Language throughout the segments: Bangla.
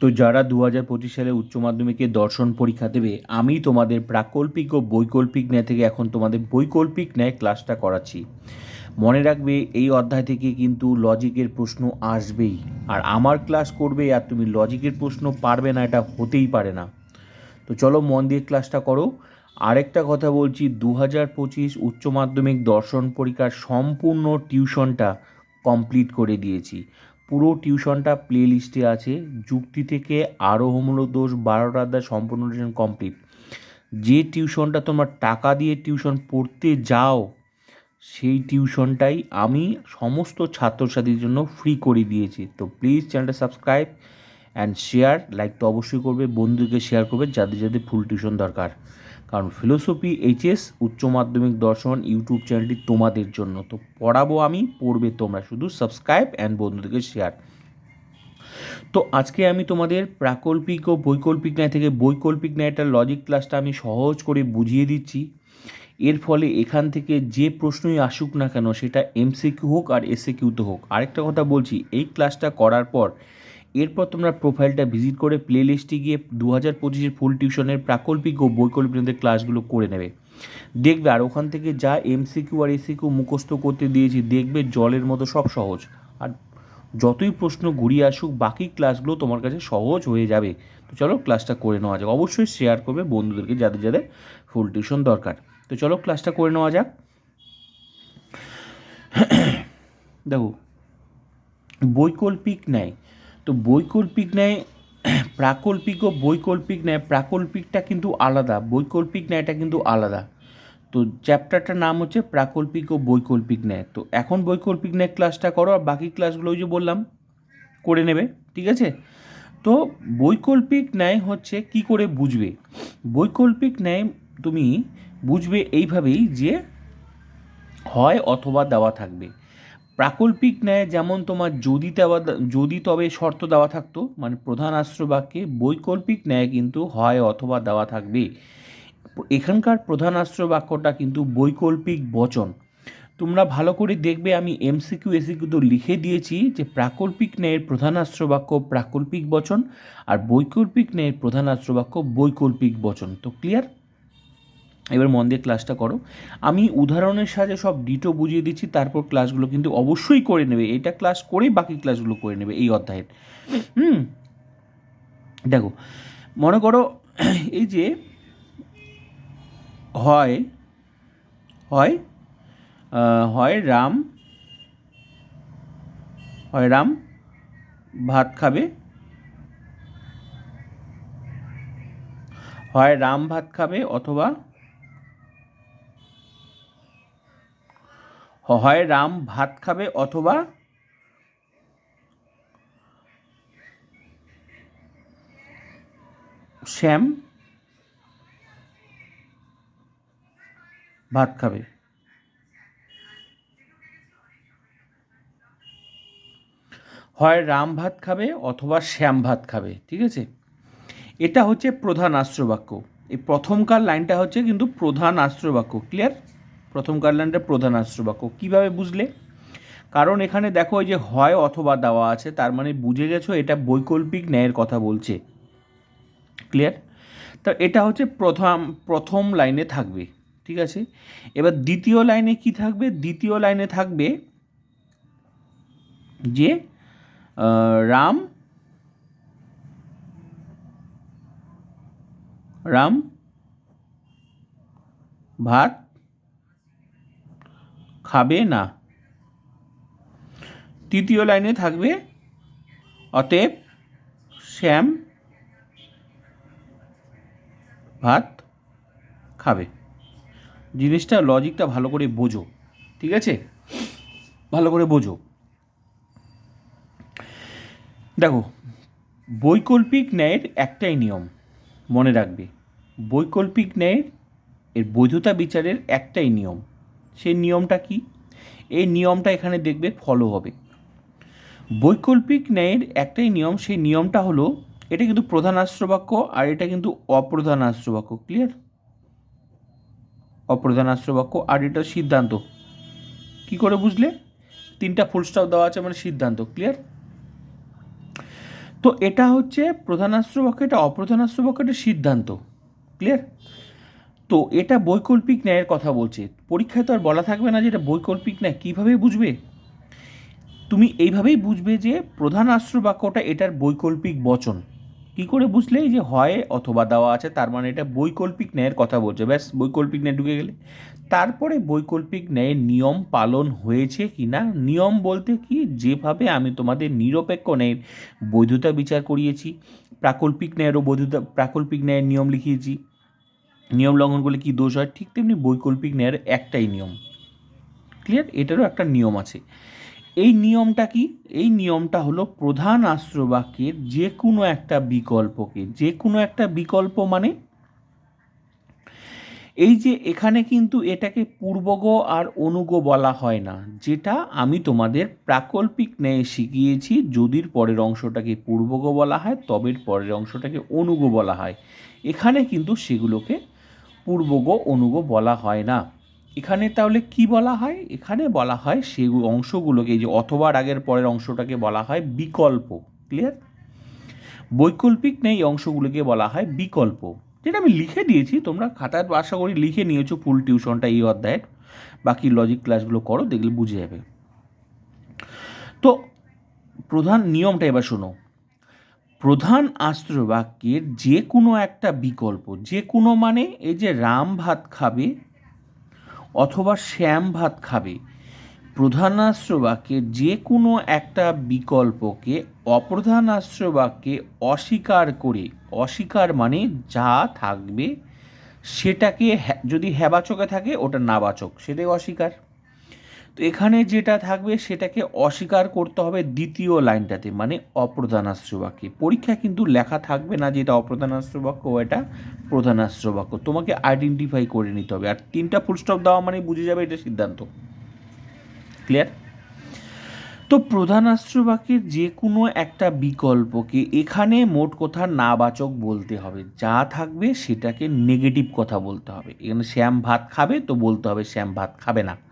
তো যারা দু হাজার পঁচিশ সালে উচ্চ মাধ্যমিকে দর্শন পরীক্ষা দেবে, আমি তোমাদের প্রাকল্পিক ও বৈকল্পিক ন্যায় থেকে এখন তোমাদের বৈকল্পিক ন্যায় ক্লাসটা করাচ্ছি। মনে রাখবে, এই অধ্যায় থেকে কিন্তু লজিকের প্রশ্ন আসবেই। আর আমার ক্লাস করবে আর তুমি লজিকের প্রশ্ন পারবে না, এটা হতেই পারে না। তো চলো মন দিয়ে ক্লাসটা করো। আরেকটা কথা বলছি দু হাজার পঁচিশ উচ্চ মাধ্যমিক দর্শন পরীক্ষার সম্পূর্ণ টিউশনটা কমপ্লিট করে দিয়েছি। পুরো টিউশনটা প্লে লিস্টে আছে। যুক্তি থেকে আরোহমূলক দোষ বারোটা অধ্যায় সম্পূর্ণ টিউশন কমপ্লিট। যে টিউশনটা তোমরা টাকা দিয়ে টিউশন পড়তে যাও, সেই টিউশনটাই আমি সমস্ত ছাত্রছাত্রীর জন্য ফ্রি করে দিয়েছি। তো প্লিজ চ্যানেলটা সাবস্ক্রাইব অ্যান্ড শেয়ার লাইক তো অবশ্যই করবে বন্ধুকে শেয়ার করবে যাদের যাদের ফুল টিউশন দরকার। কারণ ফিলোসফি এইচএস উচ্চ মাধ্যমিক দর্শন, ইউটিউব চ্যানেলটি তোমাদের জন্য। তো পড়াবো আমি, পড়বে তোমরা শুধু, সাবস্ক্রাইব অ্যান্ড বন্ধুদেরকে শেয়ার তো আজকে আমি তোমাদের প্রাকল্পিক ও বৈকল্পিক ন্যায় থেকে বৈকল্পিক ন্যায়টার লজিক ক্লাসটা আমি সহজ করে বুঝিয়ে দিচ্ছি। এর ফলে এখান থেকে যে প্রশ্নই আসুক না কেন, সেটা এমসিকিউ হোক আর এসএকিউতে হোক। আরেকটা কথা বলছি, এই ক্লাসটা করার পর এরপর তোমরা প্রোফাইলটা ভিজিট করে প্লে লিস্টে গিয়ে দু হাজার পঁচিশের ফুল টিউশনের প্রাকল্পিক ও বৈকল্পিকদের ক্লাসগুলো করে নেবে। দেখবে আর ওখান থেকে যা এমসিকিউ আর এসিকিউ মুখস্থ করতে দিয়েছি, দেখবে জলের মতো সব সহজ। আর যতই প্রশ্ন ঘুরিয়ে আসুক, বাকি ক্লাসগুলো তোমার কাছে সহজ হয়ে যাবে। তো চলো ক্লাসটা করে নেওয়া যাক। অবশ্যই শেয়ার করবে বন্ধুদেরকে যাদের যাদের ফুল টিউশন দরকার। তো চলো ক্লাসটা করে নেওয়া যাক। দেখো, বৈকল্পিক ন্যায় তো বৈকল্পিক ন্যায়, প্রাকল্পিক ও বৈকল্পিক ন্যায়, প্রাকল্পিকটা কিন্তু আলাদা, বৈকল্পিক ন্যায়টা কিন্তু আলাদা। তো চ্যাপ্টারটার নাম হচ্ছে প্রাকল্পিক ও বৈকল্পিক ন্যায়। তো এখন বৈকল্পিক ন্যায় ক্লাসটা করো আর বাকি ক্লাসগুলো ওই যে বললাম, করে নেবে, ঠিক আছে? তো বৈকল্পিক ন্যায় হচ্ছে কি করে বুঝবে? বৈকল্পিক ন্যায় তুমি বুঝবে এইভাবেই যে হয় অথবা দেওয়া থাকবে। প্রাকল্পিক ন্যায় যেমন তোমার যদি দেওয়া যদি তবে শর্ত দেওয়া থাকতো মানে প্রধান আশ্র বাক্যে বৈকল্পিক ন্যায় কিন্তু হয় অথবা দেওয়া থাকবে। এখানকার প্রধান আশ্র বাক্যটা কিন্তু বৈকল্পিক বচন। তোমরা ভালো করে দেখবে, আমি এমসিকিউ, এসিকিউ তো লিখে দিয়েছি যে প্রাকল্পিক ন্যায়ের প্রধান আশ্র বাক্য প্রাকল্পিক বচন আর বৈকল্পিক ন্যায়ের প্রধান আশ্র বাক্য বৈকল্পিক বচন। তো ক্লিয়ার? এবার মন দিয়ে ক্লাসটা করো। আমি উদাহরণের সাহায্যে সব ডিটো বুঝিয়ে দিচ্ছি, তারপর ক্লাসগুলো কিন্তু অবশ্যই করে নেবে। এটা ক্লাস করেই বাকি ক্লাসগুলো করে নেবে এই অধ্যায়ের। হুম? দেখো, মনে করো এই যে হয় হয় হয় রাম হয় রাম ভাত খাবে, হয় রাম ভাত খাবে অথবা হয় রাম ভাত খাবে অথবা শ্যাম ভাত খাবে। হয় রাম ভাত খাবে অথবা শ্যাম ভাত খাবে, ঠিক আছে? এটা হচ্ছে প্রধান আশ্রবাক্য। এই প্রথমকার লাইনটা হচ্ছে কিন্তু প্রধান আশ্রবাক্য ক্লিয়ার প্রথমকার লাইনটা প্রধান আশ্রবাক্য। কীভাবে বুঝলে? কারণ এখানে দেখো ওই যে হয় অথবা দেওয়া আছে, তার মানে বুঝে গেছো এটা বৈকল্পিক ন্যায়ের কথা বলছে। ক্লিয়ার তা এটা হচ্ছে প্রথম প্রথম লাইনে থাকবে, ঠিক আছে? এবার দ্বিতীয় লাইনে কি থাকবে? দ্বিতীয় লাইনে থাকবে যে রাম রাম, ভাত খাবে না। তৃতীয় লাইনে থাকবে অতএব শ্যাম ভাত খাবে। জিনিসটা লজিকটা ভালো করে বোঝো, ঠিক আছে? ভালো করে বোঝো। দেখো, বৈকল্পিক ন্যায়ের একটাই নিয়ম মনে রাখবে। বৈকল্পিক ন্যায়ের, এর বৈধতা বিচারের একটাই নিয়ম। সেই নিয়মটা কি? এই নিয়মটা এখানে দেখবে ফলো হবে। বৈকল্পিক ন্যায়ের একটাই নিয়ম, সেই নিয়মটা হলো, এটা কিন্তু প্রধান আশ্রবাক্য আর এটা কিন্তু অপ্রধান আশ্রবাক্য। ক্লিয়ার অপ্রধান আশ্রবাক্য আর এটা সিদ্ধান্ত। কি করে বুঝলে? তিনটা ফুল স্টপ দেওয়া আছে মানে সিদ্ধান্ত। ক্লিয়ার তো এটা হচ্ছে প্রধানাস্ত্র বাক্য এটা অপ্রধানাস্ত্র বাক্য এটা সিদ্ধান্ত। ক্লিয়ার তো এটা বৈকল্পিক ন্যায়ের কথা বলছে। পরীক্ষায় তো আর বলা থাকবে না যে এটা বৈকল্পিক ন্যায়। কীভাবে বুঝবে? তুমি এইভাবেই বুঝবে যে প্রধান আশ্র বাক্যটা এটার বৈকল্পিক বচন। কি করে বুঝলে? যে হয় অথবা দেওয়া আছে, তার মানে এটা বৈকল্পিক ন্যায়ের কথা বলছে। ব্যাস, বৈকল্পিক ন্যায় ঢুকে গেলে। তারপরে বৈকল্পিক ন্যায়ের নিয়ম পালন হয়েছে কি না? নিয়ম বলতে কি? যেভাবে আমি তোমাদের নিরপেক্ষ ন্যায়ের বৈধতা বিচার করিয়েছি, প্রাকল্পিক ন্যায়েরও বৈধতা, প্রাকল্পিক ন্যায়ের নিয়ম লিখিয়েছি নিয়ম লঙ্ঘন করলে কী দোষ হয়? ঠিক তেমনি বৈকল্পিক ন্যায়ের একটাই নিয়ম। ক্লিয়ার এটারও একটা নিয়ম আছে। এই নিয়মটা কি? এই নিয়মটা হলো প্রধান আশ্র বাক্যের যে কোনো একটা বিকল্পকে। যে কোনো একটা বিকল্প মানে? এই যে এখানে কিন্তু এটাকে পূর্বগ আর অনুগ বলা হয় না। যেটা আমি তোমাদের প্রাকল্পিক ন্যায় শিখিয়েছি, যদির পরের অংশটাকে পূর্বগ বলা হয়, তবের পরের অংশটাকে অনুগ বলা হয়। এখানে কিন্তু সেগুলোকে পূর্বগ অনুগ বলা হয় না। এখানে তাহলে কি বলা হয়? এখানে বলা হয় সেই অংশগুলোকে যে অথবা আগের পরের অংশটাকে বলা হয় বিকল্প। ক্লিয়ার বৈকল্পিক নেই অংশগুলোকে বলা হয় বিকল্প। যেটা আমি লিখে দিয়েছি, তোমরা খাতায় আশা করি লিখে নিয়েছো ফুল টিউশনটা এই অধ্যায়ের। বাকি লজিক ক্লাসগুলো করো, দেখলে বুঝে যাবে। তো প্রধান নিয়মটা এবার শোনো। প্রধান আস্ত্র বাক্যের যে কোনো একটা বিকল্প যে কোনো মানে এই যে রাম ভাত খাবে অথবা শ্যাম ভাত খাবে প্রধানাস্ত্র বাক্যের যে কোনো একটা বিকল্পকে অপ্রধানাস্ত্র বাক্যে অস্বীকার করে, অস্বীকার মানে যা থাকবে সেটাকে যদি হ্যাবাচকে থাকে, ওটা নাবাচক, সেটাই অস্বীকার। এখানে যেটা থাকবে সেটাকে অস্বীকার করতে হবে দ্বিতীয় লাইনটাতে মানে অপ্রধানাস্ত্র বাক্যে। পরীক্ষা কিন্তু লেখা থাকবে না যে এটা অপ্রধানাস্ত্র বাক্য ও এটা প্রধানাস্ত্র বাক্য। তোমাকে আইডেন্টিফাই করে নিতে হবে। আর তিনটা ফুলস্টপ দেওয়া মানে বুঝে যাবে এটা সিদ্ধান্ত। ক্লিয়ার তো প্রধানাস্ত্র বাক্যের যে কোনো একটা বিকল্পকে এখানে মোট কথা নাবাচক বলতে হবে। যা থাকবে সেটাকে নেগেটিভ কথা বলতে হবে। এখানে শ্যাম ভাত খাবে, তো বলতে হবে শ্যাম ভাত খাবে না।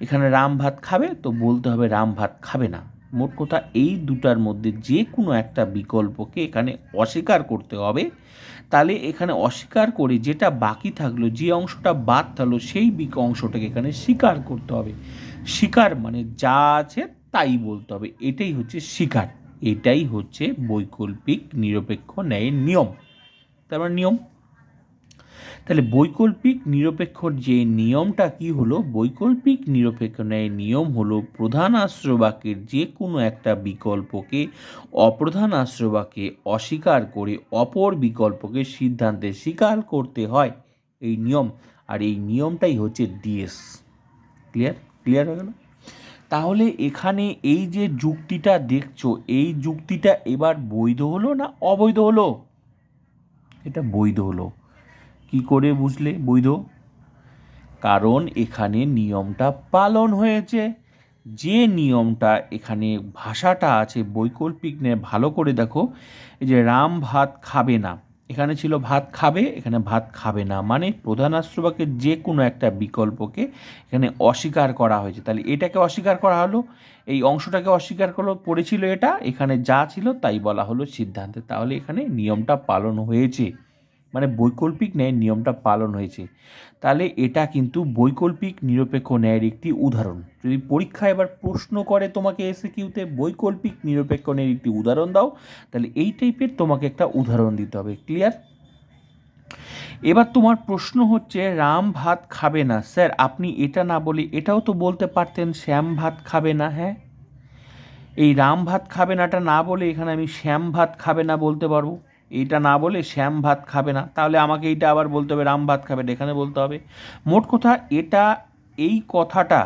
এখানে রাম ভাত খাবে, তো বলতে হবে রাম ভাত খাবে না। মোট কথা এই দুটার মধ্যে যে কোনো একটা বিকল্পকে এখানে অস্বীকার করতে হবে। তাহলে এখানে অস্বীকার করে যেটা বাকি থাকল, যে অংশটা বাদ থাকল, সেই বিক অংশটাকে এখানে স্বীকার করতে হবে। স্বীকার মানে যা আছে তাই বলতে হবে। এটাই হচ্ছে স্বীকার। এটাই হচ্ছে বৈকল্পিক নিরপেক্ষ ন্যায়ের নিয়ম। তারপর নিয়ম? তাহলে বৈকল্পিক নিরপেক্ষর যে নিয়মটা কি হলো? বৈকল্পিক নিরপেক্ষ ন্যায় নিয়ম হলো প্রধান আশ্রবাক্যের যে কোনো একটা বিকল্পকে অপ্রধান আশ্রবাক্যে অস্বীকার করে অপর বিকল্পকে সিদ্ধান্তে স্বীকার করতে হয়। এই নিয়ম, আর এই নিয়মটাই হচ্ছে ডিএস। ক্লিয়ার? ক্লিয়ার হয়ে গেল? তাহলে এখানে এই যে যুক্তিটা দেখছ, এই যুক্তিটা এবার বৈধ হলো না অবৈধ হলো? এটা বৈধ হলো। কি করে বুঝলে বৈধ? কারণ এখানে নিয়মটা পালন হয়েছে। যে নিয়মটা এখানে ভাষাটা আছে বৈকল্পিক নিয়ে ভালো করে দেখো যে রাম ভাত খাবে না। এখানে ছিল ভাত খাবে, এখানে ভাত খাবে না। মানে প্রধান আশ্রবাকের যে কোনো একটা বিকল্পকে এখানে অস্বীকার করা হয়েছে। তাহলে এটাকে অস্বীকার করা হলো, এই অংশটাকে অস্বীকার করল, পড়েছিল এটা, এখানে যা ছিল তাই বলা হলো সিদ্ধান্তে। তাহলে এখানে নিয়মটা পালন হয়েছে। মানে বৈকল্পিক ন্যায়ের নিয়মটা পালন হয়েছে। তাহলে এটা কিন্তু বৈকল্পিক, নিরপেক্ষ ন্যায়ের একটি উদাহরণ। যদি পরীক্ষা এবার প্রশ্ন করে তোমাকে এসে কিউতে বৈকল্পিক, নিরপেক্ষ ন্যায়ের একটি উদাহরণ দাও, তাহলে এই টাইপের তোমাকে একটা উদাহরণ দিতে হবে। ক্লিয়ার? এবার তোমার প্রশ্ন হচ্ছে, রাম ভাত খাবে না? স্যার, আপনি এটা না বলে এটাও তো বলতে পারতেন, শ্যাম ভাত খাবে না। হ্যাঁ? এই রাম ভাত খাবে নাটা না বলে এখানে আমি শ্যাম ভাত খাবে না বলতে পারব? এইটা না বলে শ্যাম ভাত খাবে না। তাহলে আমাকে এইটা আবার বলতে হবে, রাম ভাত খাবে এখানে বলতে হবে। মোট কথা এটা, এই কথাটা,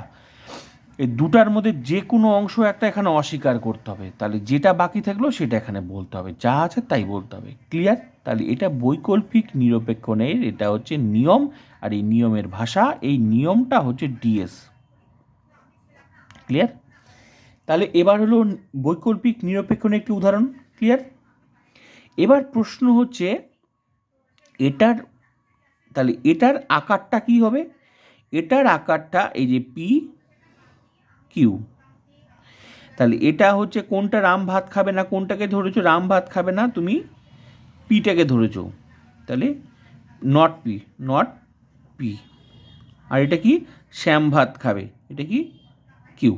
এই দুটার মধ্যে যে কোনো অংশ একটা এখানে অস্বীকার করতে হবে। তাহলে যেটা বাকি থাকল সেটা এখানে বলতে হবে। যা আছে তাই বলতে হবে। ক্লিয়ার তাহলে এটা বৈকল্পিক নিরপেক্ষ নেই এটা হচ্ছে নিয়ম, আর এই নিয়মের ভাষা, এই নিয়মটা হচ্ছে ডিএস। ক্লিয়ার তাহলে এবার হলো বৈকল্পিক নিরপেক্ষ নিয়ে একটি উদাহরণ। ক্লিয়ার এবার প্রশ্ন হচ্ছে, এটার, তাহলে এটার আকারটা কি হবে? এটার আকারটা এই যে পি কিউ তাহলে এটা হচ্ছে কোনটা রাম ভাত খাবে না, কোনটাকে ধরেছো রাম ভাত খাবে না, তুমি পিটাকে ধরেছো। তাহলে নট পি নট পি আর এটা কি? শ্যাম ভাত খাবে, এটা কি? কিউ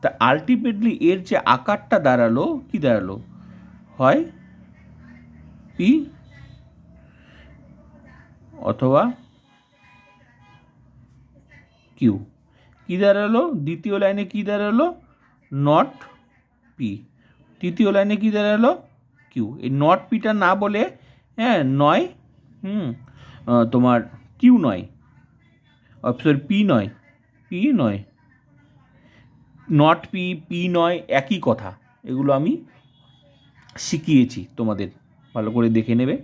তা আলটিমেটলি এর যে আকারটা দাঁড়াল, কি দাঁড়াল? হয় পি অথবা কিউ কী দাঁড়াল? দ্বিতীয় লাইনে কী দাঁড়াল? নট পি তৃতীয় লাইনে কী দাঁড়াল? কিউ এই নট পিটা না বলে হ্যাঁ নয়, হুম তোমার কিউ নয়, অপশন পি নয় পি নয় নট পি পি নয়, একই কথা, এগুলো আমি শিখিয়েছি তোমাদের। ভালো করে দেখে নেবে।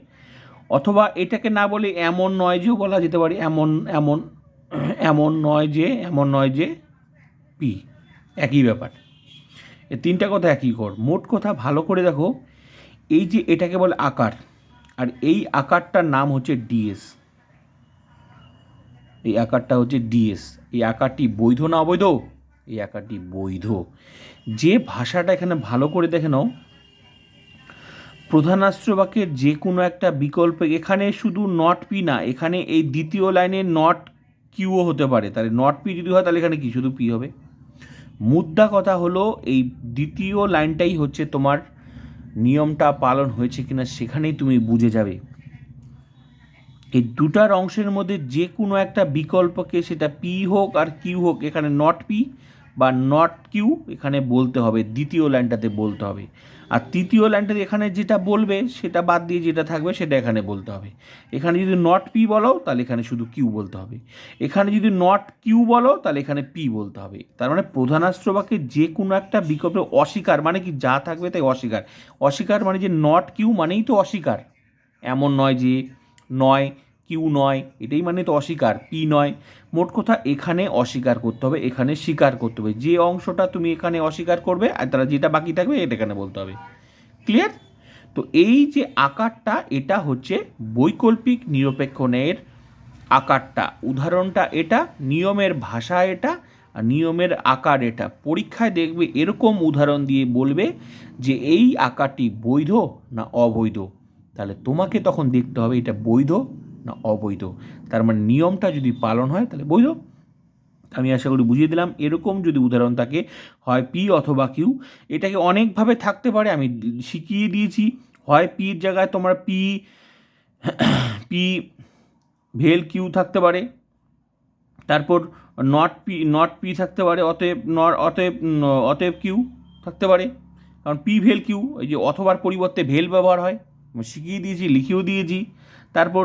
অথবা এটাকে না বলে এমন নয় যেও বলা যেতে পারে, এমন এমন এমন নয় যে, এমন নয় যে পি, একই ব্যাপার। এ তিনটা কথা একই কর। মোট কথা ভালো করে দেখো, এই যে এটাকে বলে আকার, আর এই আকারটার নাম হচ্ছে ডিএস। এই আকারটা হচ্ছে ডিএস। এই আকারটি বৈধ না অবৈধ? এই আকারটি বৈধ। যে ভাষাটা এখানে ভালো করে দেখে নাও প্রধানাস্ত্র বাক্যের যে কোনো একটা বিকল্প, এখানে শুধু নট পি না, এখানে এই দ্বিতীয় লাইনে নট কিউও হতে পারে। তাহলে নট পি যদি হয়, তাহলে এখানে কি? শুধু পি হবে। মুদ্রা কথা হলো, এই দ্বিতীয় লাইনটাই হচ্ছে তোমার নিয়মটা পালন হয়েছে কিনা, সেখানেই তুমি বুঝে যাবে। এই দুটার অংশের মধ্যে যে কোনো একটা বিকল্পকে, সেটা পি হোক আর কিউ হোক, এখানে নট পি বা নট কিউ এখানে বলতে হবে, দ্বিতীয় লাইনটাতে বলতে হবে। আর তৃতীয় লাইনটাতে এখানে যেটা বলবে, সেটা বাদ দিয়ে যেটা থাকবে, সেটা এখানে বলতে হবে। এখানে যদি নট পি বলো, তাহলে এখানে শুধু কিউ বলতে হবে। এখানে যদি নট কিউ বলো, তাহলে এখানে পি বলতে হবে। তার মানে প্রধানাস্ত্র বাক্যে যে কোনো একটা বিকল্প অস্বীকার মানে কি যা থাকবে তাই অস্বীকার। অস্বীকার মানে যে নট কিউ মানেই তো অস্বীকার। এমন নয় যে নয় কিউ নয়, এটাই মানে তো অস্বীকার, পি নয়। মোট কথা এখানে অস্বীকার করতে হবে, এখানে স্বীকার করতে হবে। যে অংশটা তুমি এখানে অস্বীকার করবে আর তারা যেটা বাকি থাকবে এটা এখানে বলতে হবে। ক্লিয়ার তো এই যে আকারটা, এটা হচ্ছে বৈকল্পিক নিরপেক্ষণের আকারটা। উদাহরণটা এটা, নিয়মের ভাষা এটা, আর নিয়মের আকার এটা। পরীক্ষায় দেখবে এরকম উদাহরণ দিয়ে বলবে যে এই আকারটি বৈধ না অবৈধ। তাহলে তোমাকে তখন দেখতে হবে এটা বৈধ না, অবৈধ। তার মানে নিয়মটা যদি পালন হয়, তাহলে বৈধ। আমি আশা করি বুঝিয়ে দিলাম। এরকম যদি উদাহরণ থাকে, হয় পি অথবা কিউ, এটাকে অনেকভাবে থাকতে পারে, আমি শিখিয়ে দিয়েছি। হয় পির জায়গায় তোমার পি পি ভেল কিউ থাকতে পারে। তারপর নট পি নট পি থাকতে পারে, অতএব নট অতএব অতএব কিউ থাকতে পারে। কারণ পি ভেল কিউ, এই যে অথবার পরিবর্তে ভেল ব্যবহার হয় শিখিয়ে দিয়েছি লিখেও দিয়েছি। তারপর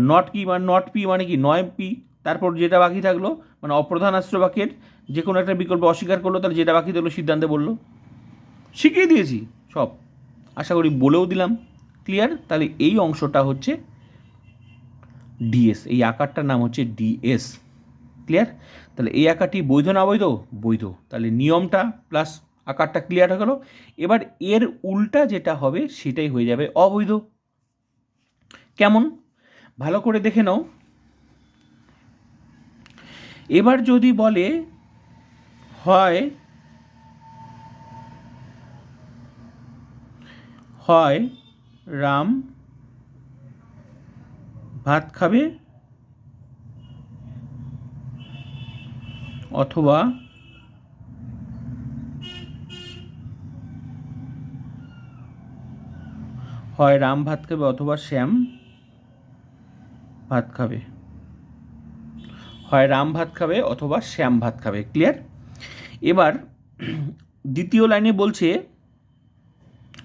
নট কি মানে নট পি মানে কি, নয় পি তারপর যেটা বাকি থাকল মানে অপ্রধানাস্ত্র বাক্যের যে কোনো একটা বিকল্প অস্বীকার করল তাহলে যেটা বাকি থাকল সিদ্ধান্তে বলল। শিখিয়ে দিয়েছি, সব। আশা করি বলেও দিলাম। ক্লিয়ার তাহলে এই অংশটা হচ্ছে ডিএস এই আকারটার নাম হচ্ছে ডিএস ক্লিয়ার তাহলে এই আকারটি বৈধ না বৈধ? বৈধ। তাহলে নিয়মটা প্লাস আকারটা ক্লিয়ার হয়ে গেল। এবার এর উল্টা যেটা হবে, সেটাই হয়ে যাবে অবৈধ। কেমন? ভালো করে দেখে নাও। এবার যদি বলে হয় হয় রাম ভাত খাবে অথবা হয় রাম ভাত খাবে অথবা শ্যাম ভাত খাবে। হয় রাম ভাত খাবে অথবা শ্যাম ভাত খাবে ক্লিয়ার এবার দ্বিতীয় লাইনে বলছে,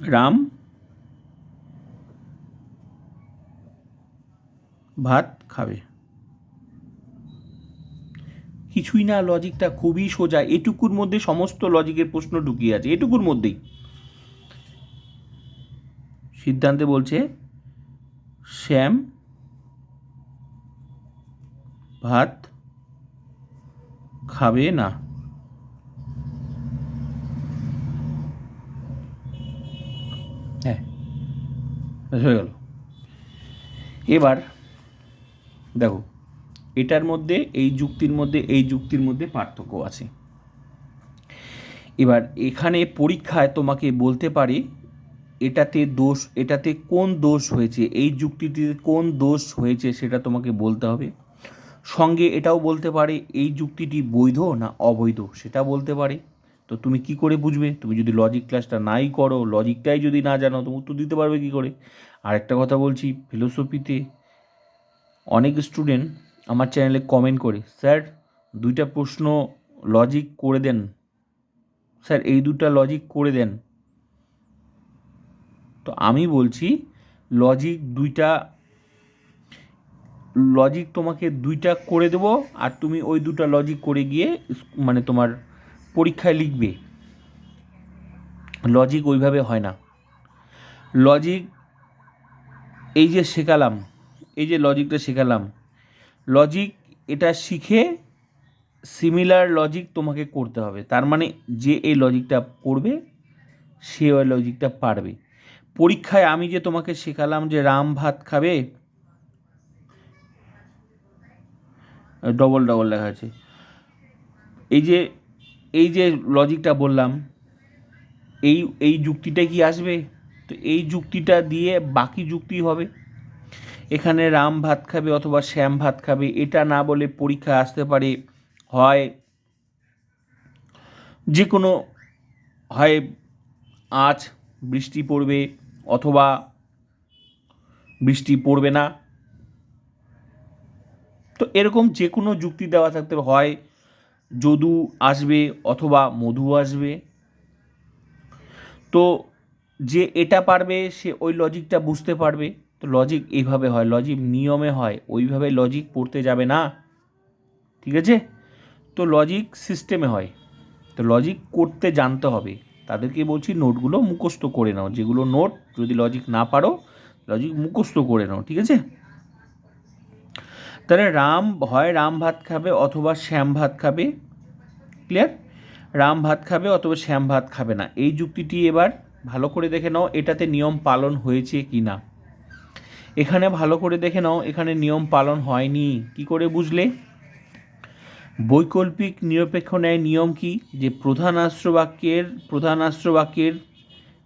রাম ভাত খাবে। কিছুই না লজিকটা খুবই সোজা। এটুকুর মধ্যে সমস্ত লজিকের প্রশ্ন ঢুকিয়ে আছে। এটুকুর মধ্যেই। সিদ্ধান্তে বলছে, শ্যাম ভাত খাবে না? হ্যাঁ হয়ে গেল। এবার দেখো, এটার মধ্যে, এই যুক্তির মধ্যে, এই যুক্তির মধ্যে পার্থক্য আছে। এবার এখানে পরীক্ষায় তোমাকে বলতে পারে, এটাতে দোষ, এটাতে কোন দোষ হয়েছে? এই যুক্তিটিতে কোন দোষ হয়েছে সেটা তোমাকে বলতে হবে। সঙ্গে এটাও বলতে পারে, এই যুক্তিটি বৈধ না অবৈধ? সেটা বলতে পারে। তো তুমি কি করে বুঝবে? তুমি যদি লজিক ক্লাসটা নাই করো লজিকটাই যদি না জানো, তুমি উত্তর দিতে পারবে কি করে? আরেকটা কথা বলছি ফিলোসফিতে অনেক স্টুডেন্ট আমার চ্যানেলে কমেন্ট করে স্যার দুইটা প্রশ্ন লজিক করে দেন। স্যার এই দুটা লজিক করে দেন। তো আমি বলছি লজিক দুইটা লজিক তোমাকে দুইটা করে দেবো আর তুমি ওই দুটা লজিক করে গিয়ে মানে তোমার পরীক্ষায় লিখবে। লজিক ওইভাবে হয় না। লজিক এই যে শেখালাম, এই যে লজিকটা শেখালাম লজিক এটা শিখে সিমিলার লজিক তোমাকে করতে হবে। তার মানে যে এই লজিকটা করবে, সে ওই লজিকটা পারবে। পরীক্ষায় আমি যে তোমাকে শেখালাম যে রাম ভাত খাবে ডবল ডবল লেখা আছে। এই যে এই যে লজিকটা বললাম, এই এই যুক্তিটা কি আসবে? তো এই যুক্তিটা দিয়ে বাকি যুক্তি হবে। এখানে রাম ভাত খাবে অথবা শ্যাম ভাত খাবে, এটা না বলে পরীক্ষা আসতে পারে, হয় যে কোনো হয় আজ বৃষ্টি পড়বে অথবা বৃষ্টি পড়বে না। তো এরকম যে কোনো যুক্তি দেওয়া থাকতে হয়। যদু আসবে অথবা মধু আসবে। তো যে এটা পারবে, সে ওই লজিকটা বুঝতে পারবে। তো লজিক এইভাবে হয় লজিক নিয়মে হয়, ওইভাবে লজিক পড়তে যাবে না। ঠিক আছে? তো লজিক সিস্টেমে হয়। তো লজিক করতে জানতে হবে। তাদেরকে বলছি নোটগুলো মুখস্থ করে নাও। যেগুলো নোট, যদি লজিক না পারো লজিক মুখস্থ করে নাও। ঠিক আছে? তাহলে রাম, হয় রাম ভাত খাবে অথবা শ্যাম ভাত খাবে? ক্লিয়ার রাম ভাত খাবে অথবা শ্যাম ভাত খাবে না। এই যুক্তিটি এবার ভালো করে দেখে নাও, এটাতে নিয়ম পালন হয়েছে কি না। এখানে ভালো করে দেখে নাও, এখানে নিয়ম পালন হয়নি। কি করে বুঝলে? বৈকল্পিক নিরপেক্ষ ন্যায় নিয়ম কি? যে প্রধান আশ্রবাক্যের প্রধান আশ্রবাক্যের,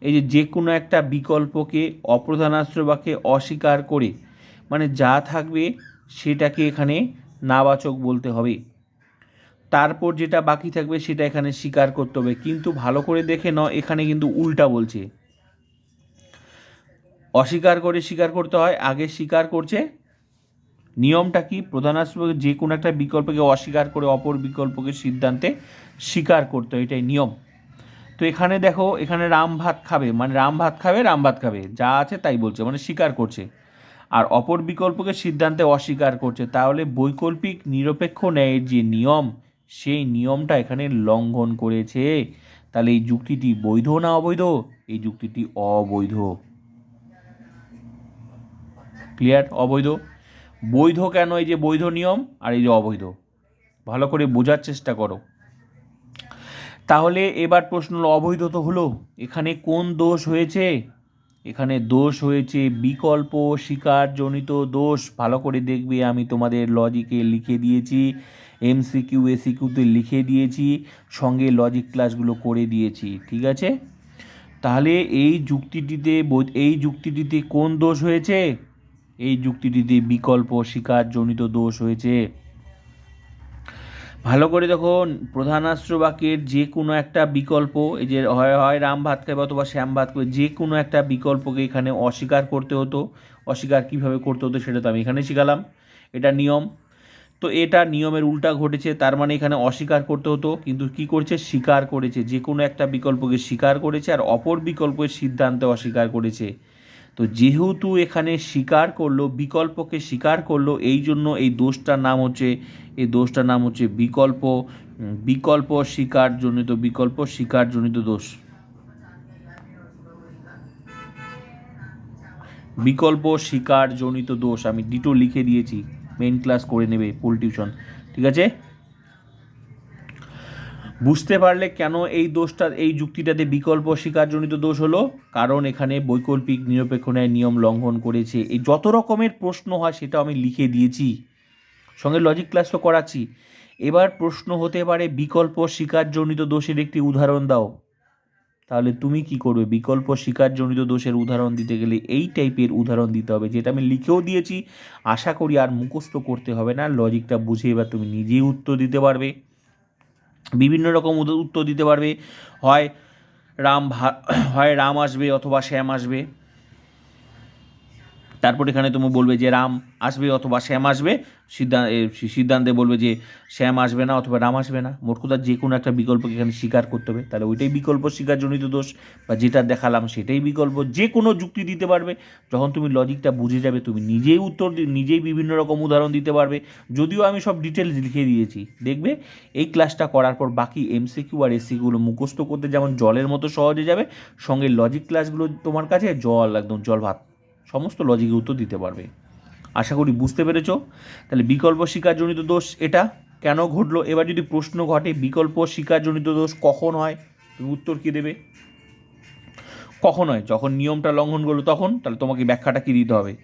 এই যে যে কোনো একটা বিকল্পকে অপ্রধান আশ্রবাক্যে অস্বীকার করে মানে যা থাকবে সেটাকে এখানে নাবাচক বলতে হবে। তারপর যেটা বাকি থাকবে সেটা এখানে স্বীকার করতে হবে। কিন্তু ভালো করে দেখে নাও, এখানে কিন্তু উল্টা বলছে। অস্বীকার করে স্বীকার করতে হয়, আগে স্বীকার করছে। নিয়মটা কি? প্রধানাশ্র যে কোনো একটা বিকল্পকে অস্বীকার করে অপর বিকল্পকে সিদ্ধান্তে স্বীকার করতে হয়, এটাই নিয়ম। তো এখানে দেখো, এখানে রাম ভাত খাবে। মানে রাম ভাত খাবে রাম ভাত খাবে। যা আছে তাই বলছে মানে স্বীকার করছে। আর অপর বিকল্পকে সিদ্ধান্তে অস্বীকার করছে। তাহলে বৈকল্পিক নিরপেক্ষ ন্যায়ের যে নিয়ম, সেই নিয়মটা এখানে লঙ্ঘন করেছে। তাহলে এই যুক্তিটি বৈধ না অবৈধ? এই যুক্তিটি অবৈধ। ক্লিয়ার? অবৈধ। বৈধ কেন এই যে বৈধ নিয়ম আর এই যে অবৈধ? ভালো করে বোঝার চেষ্টা করো। তাহলে এবার প্রশ্ন অবৈধ তো হলো। এখানে কোন দোষ হয়েছে? এখানে দোষ হয়েছে, বিকল্প, শিকারজনিত দোষ, ভালো করে দেখবে আমি তোমাদের লজিকে লিখে দিয়েছি এমসিকিউ এসিকিউতে লিখে দিয়েছি, সঙ্গে লজিক ক্লাসগুলো করে দিয়েছি, ঠিক আছে? তাহলে এই যুক্তিটিতে এই যুক্তিটিতে কোন দোষ হয়েছে? এই যুক্তিটিতে বিকল্প, শিকারজনিত দোষ হয়েছে। ভালো করে দেখো প্রধানাস্ত্র বাক্যের যে কোনো একটা বিকল্প, এই যে হয় হয় রাম ভাত খাবে অথবা শ্যাম ভাত খাবে যে কোনো একটা বিকল্পকে এখানে অস্বীকার করতে হতো। অস্বীকার কীভাবে করতে হতো সেটা তো আমি এখানে শিখালাম। এটা নিয়ম। তো এটা নিয়মের উল্টা ঘটেছে, তার মানে এখানে অস্বীকার করতে হতো, কিন্তু কি করছে? স্বীকার করেছে। যে কোনো একটা বিকল্পকে স্বীকার করেছে আর অপর বিকল্পের সিদ্ধান্তে অস্বীকার করেছে। তো যেহেতু এখানে স্বীকার করল, বিকল্পকে স্বীকার করল, এই জন্য এই দোষটার নাম হচ্ছে, এই দোষটার নাম হচ্ছে বিকল্প বিকল্প স্বীকারজনিত বিকল্প স্বীকারজনিত দোষ। বিকল্প স্বীকারজনিত দোষ, আমি ডিটো লিখে দিয়েছি মেন ক্লাস করে নেবে ফুল টিউশন ঠিক আছে? বুঝতে পারলে কেন এই দোষটা এই যুক্তিটাতে বিকল্প স্বীকারজনিত দোষ হলো? কারণ এখানে বৈকল্পিক নিরপেক্ষ ন্যায় নিয়ম লঙ্ঘন করেছে। এই যত রকমের প্রশ্ন হয় সেটা আমি লিখে দিয়েছি। সঙ্গে লজিক ক্লাস তো করাচ্ছি। এবার প্রশ্ন হতে পারে, বিকল্প শিকারজনিত দোষের একটি উদাহরণ দাও। তাহলে তুমি কি করবে? বিকল্প শিকারজনিত দোষের উদাহরণ দিতে গেলে এই টাইপের উদাহরণ দিতে হবে। যেটা আমি লিখেও দিয়েছি। আশা করি আর মুখস্থ করতে হবে না। লজিকটা বুঝে এবার তুমি নিজেই উত্তর দিতে পারবে। বিভিন্ন রকম উত্তর দিতে পারবে। হয় রাম হয় রাম আসবে অথবা শ্যাম আসবে। তারপর এখানে তুমি বলবে যে রাম আসবে অথবা শ্যাম আসবে। সিদ্ধান্ত সিদ্ধান্তে বলবে যে শ্যাম আসবে না অথবা রাম আসবে না। মোট কথা যে কোনো একটা বিকল্পকে এখানে স্বীকার করতে হবে। তাহলে ওইটাই বিকল্প স্বীকারজনিত দোষ বা যেটা দেখালাম সেটাই বিকল্প। যে কোনো যুক্তি দিতে পারবে। যখন তুমি লজিকটা বুঝে যাবে, তুমি নিজেই উত্তর নিজেই বিভিন্ন রকম উদাহরণ দিতে পারবে। যদিও আমি সব ডিটেলস লিখে দিয়েছি। দেখবে, এই ক্লাসটা করার পর বাকি এমসিকিউ আর এসিগুলো মুখস্থ করতে যেমন জলের মতো সহজে যাবে, সঙ্গে লজিক ক্লাসগুলো তোমার কাছে জল, একদম জল ভাত। সমস্ত লজিকের উত্তর দিতে পারবে। আশা করি বুঝতে পেরেছ? তাহলে বিকল্প শিকারজনিত দোষ এটা। কেন ঘটলো? এবার যদি প্রশ্ন ঘটে, বিকল্প শিকারজনিত দোষ কখন হয়? তুমি উত্তর কী দেবে? কখন হয়? যখন নিয়মটা লঙ্ঘন করল তখন? তাহলে তোমাকে ব্যাখ্যাটা কী দিতে হবে?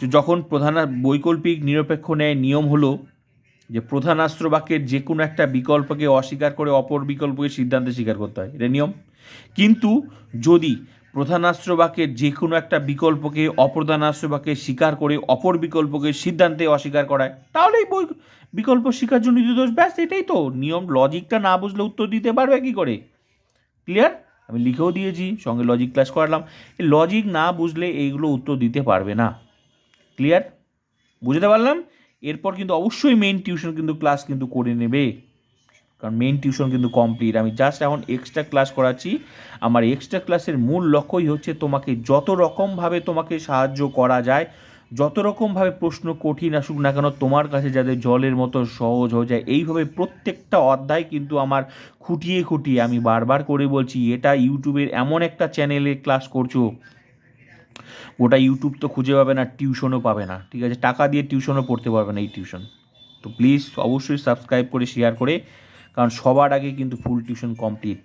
তো যখন প্রধান, বৈকল্পিক নিরপেক্ষ ন্যায় নিয়ম হলো যে প্রধানাস্ত্র বাক্যের যে কোনো একটা বিকল্পকে অস্বীকার করে অপর বিকল্পকে সিদ্ধান্তে স্বীকার করতে হয়। এটা নিয়ম। কিন্তু যদি প্রধানাস্ত্র বাক্যের যে কোনো একটা বিকল্পকে অপ্রধানাস্ত্র বাক্যে স্বীকার করে, অপর বিকল্পকে সিদ্ধান্তে অস্বীকার করায়। তাহলেই বই, বিকল্প শিকারজনিত দোষ। ব্যাস, এটাই তো। নিয়ম, লজিকটা না বুঝলে উত্তর দিতে পারবে কি করে? ক্লিয়ার আমি লিখেও দিয়েছি, সঙ্গে লজিক ক্লাস করালাম। এই লজিক না বুঝলে এইগুলো উত্তর দিতে পারবে না। ক্লিয়ার বুঝতে পারলাম? এরপর কিন্তু অবশ্যই মেইন টিউশন কিন্তু ক্লাস কিন্তু করে নেবে। কারণ মেন টিউশন কিন্তু কমপ্লিট আমি জাস্ট এখন এক্সট্রা ক্লাস করাচ্ছি। আমার এক্সট্রা ক্লাসের মূল লক্ষ্যই হচ্ছে তোমাকে যত রকমভাবে তোমাকে সাহায্য করা যায়, যত রকমভাবে প্রশ্ন কঠিন আসুক না কেন, তোমার কাছে যাতে জলের মতো সহজ হয়ে যায়, এইভাবে প্রত্যেকটা অধ্যায় কিন্তু আমার খুঁটিয়ে খুঁটিয়ে আমি বারবার করে বলছি, এটা ইউটিউবের এমন একটা চ্যানেলে ক্লাস করছ গোটা ইউটিউব তো খুঁজে পাবে না, টিউশনও পাবে না, ঠিক আছে? টাকা দিয়ে টিউশনও পড়তে পারবে না এই টিউশন। তো প্লিজ অবশ্যই সাবস্ক্রাইব করে শেয়ার করে কারণ সবার আগে কিন্তু ফুল টিউশন কমপ্লিট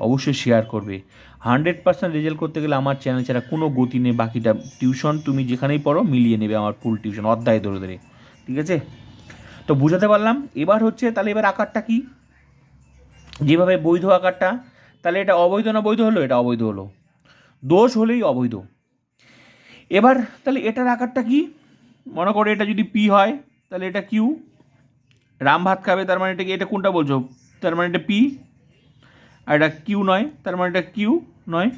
অবশ্যই শেয়ার করবে। হান্ড্রেড পার্সেন্ট রেজাল্ট করতে গেলে আমার চ্যানেল ছাড়া কোনো গতি নেই, বাকিটা টিউশন তুমি যেখানেই পড়ো মিলিয়ে নেবে আমার ফুল টিউশন অধ্যায় ধরে ধরে, ঠিক আছে? তো বুঝাতে পারলাম। এবার হচ্ছে তাহলে এবার আকারটা কি? যেভাবে বৈধ আকারটা, তাহলে এটা অবৈধ না বৈধ হলো? এটা অবৈধ হলো। দোষ হলেই অবৈধ। এবার তাহলে এটার আকারটা কি? মনে করো এটা যদি পি হয়, তাহলে এটা কিউ রাম ভাত খাবে, তার মানে এটা কি, এটা কোনটা বলছো? তার মানে এটা পি, আর এটা কিউ নয়, তার মানে এটা কিউ নয়।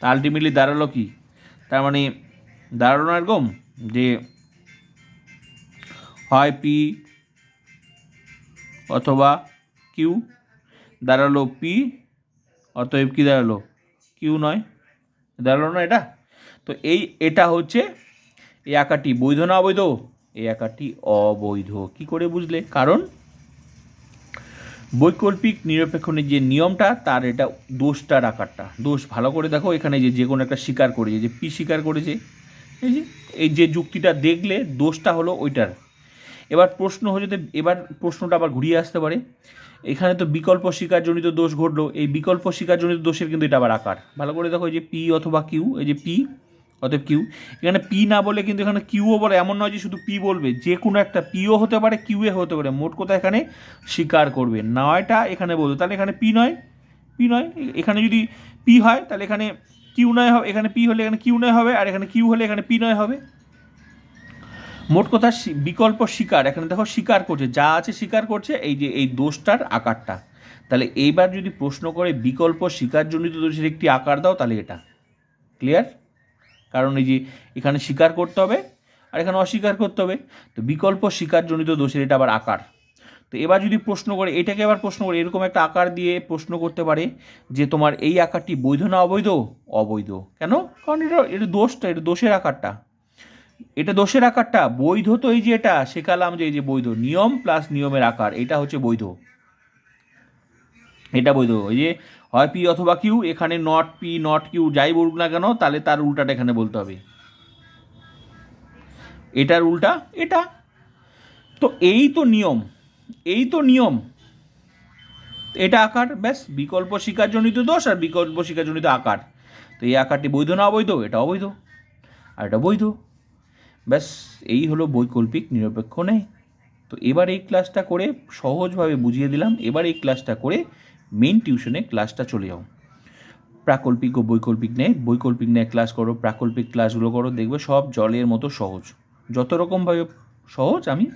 তা আলটিমেটলি দাঁড়াল কি? তার মানে দাঁড়াল না এরকম যে হয় পি অথবা কিউ, দাঁড়াল পি, অতএব কি দাঁড়াল? কিউ নয়। দাঁড়াল না এটা? তো এই, এটা হচ্ছে এই আঁকাটি বৈধ না অবৈধ? এই আকারটি অবৈধ। কি করে বুঝলে? কারণ বৈকল্পিক নিরপেক্ষণের যে নিয়মটা, তার এটা দোষটার আকারটা। দোষ ভালো করে দেখো, এখানে যে যে কোনো একটা স্বীকার করেছে, যে পি স্বীকার করেছে। এই যে এই যে যুক্তিটা দেখলে দোষটা হলো ওইটার। এবার প্রশ্ন হচ্ছে এবার প্রশ্নটা আবার ঘুরিয়ে আসতে পারে। এখানে তো বিকল্প শিকারজনিত দোষ ঘটলো। এই বিকল্প শিকারজনিত দোষের কিন্তু এটা আবার আকার। ভালো করে দেখো, এই যে পি অথবা কিউ, এই যে পি অতএব কিউ এখানে পি না বলে কিন্তু এখানে কিউও বলে, এমন নয় যে শুধু পি বলবে, যে কোনো একটা পিও হতে পারে কিউএ হতে পারে। মোট কথা এখানে স্বীকার করবে। নয়টা এখানে বলবে, তাহলে এখানে পি নয়। পি নয় এখানে যদি পি হয়, তাহলে এখানে কিউ নয় হবে, এখানে পি হলে এখানে কিউ নয় হবে, আর এখানে কিউ হলে এখানে পি নয় হবে। মোট কথা বিকল্প স্বীকার। এখানে দেখো স্বীকার করছে, যা আছে স্বীকার করছে, এই যে এই দোষটার আকারটা। তাহলে এইবার যদি প্রশ্ন করে বিকল্প স্বীকারজনিত দোষের একটি আকার দাও, তাহলে এটা। ক্লিয়ার কারণ এই যে এখানে স্বীকার করতে হবে আর এখানে অস্বীকার করতে হবে। তো বিকল্প স্বীকারজনিত দোষের এটা আবার আকার। তো এবার যদি প্রশ্ন করে, এটাকে আবার প্রশ্ন করে, এরকম একটা আকার দিয়ে প্রশ্ন করতে পারে যে তোমার এই আকারটি বৈধ না অবৈধ? অবৈধ। কেন? কারণ এটা এটা দোষটা, এটা দোষের আকারটা। এটা দোষের আকারটা। বৈধ তো এই যে এটা, শেখালাম যে এই যে বৈধ। নিয়ম প্লাস নিয়মের আকার, এটা হচ্ছে বৈধ। এটা বৈধ। এই যে হয় পি অথবা কিউ এখানে নট পি নট কিউ যাই বলুক না কেন, তাহলে তার উল্টাটা এখানে বলতে হবে। এটার উল্টা, এটা। তো এই তো নিয়ম, এই তো নিয়ম। এটা আকার, ব্যাস, বিকল্প শিকারজনিত দোষ আর বিকল্প শিকারজনিত আকার। তো এই আকারটি বৈধ না অবৈধ? এটা অবৈধ। আর এটা বৈধ। ব্যাস, এই হলো বৈকল্পিক নিরপেক্ষ নেই তো এবার এই ক্লাসটা করে সহজভাবে বুঝিয়ে দিলাম। এবার এই ক্লাসটা করে মেন টিউশনে ক্লাসটা চলে যাও। প্রাকল্পিক ও বৈকল্পিক নেয় বৈকল্পিক নেয় ক্লাস করো, প্রাকল্পিক ক্লাসগুলো করো, দেখবে সব জলের মতো সহজ। যত রকমভাবে সহজ, আমি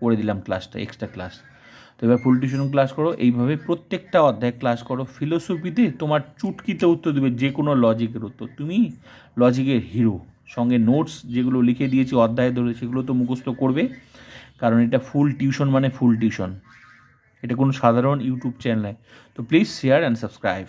করে দিলাম ক্লাসটা এক্সট্রা ক্লাস তো এবার ফুল টিউশন ক্লাস করো, এইভাবে প্রত্যেকটা অধ্যায় ক্লাস করো। ফিলোসফিতে তোমার চুটকিতে উত্তর দেবে, যে কোনো লজিকের উত্তর। তুমি লজিকের হিরো সঙ্গে নোটস যেগুলো লিখে দিয়েছি, অধ্যায় ধরে সেগুলো তো মুখস্থ করবে। কারণ এটা ফুল টিউশন মানে ফুল টিউশন এটা কোনো সাধারণ ইউটিউব চ্যানেল। তো প্লিজ শেয়ার অ্যান্ড সাবস্ক্রাইব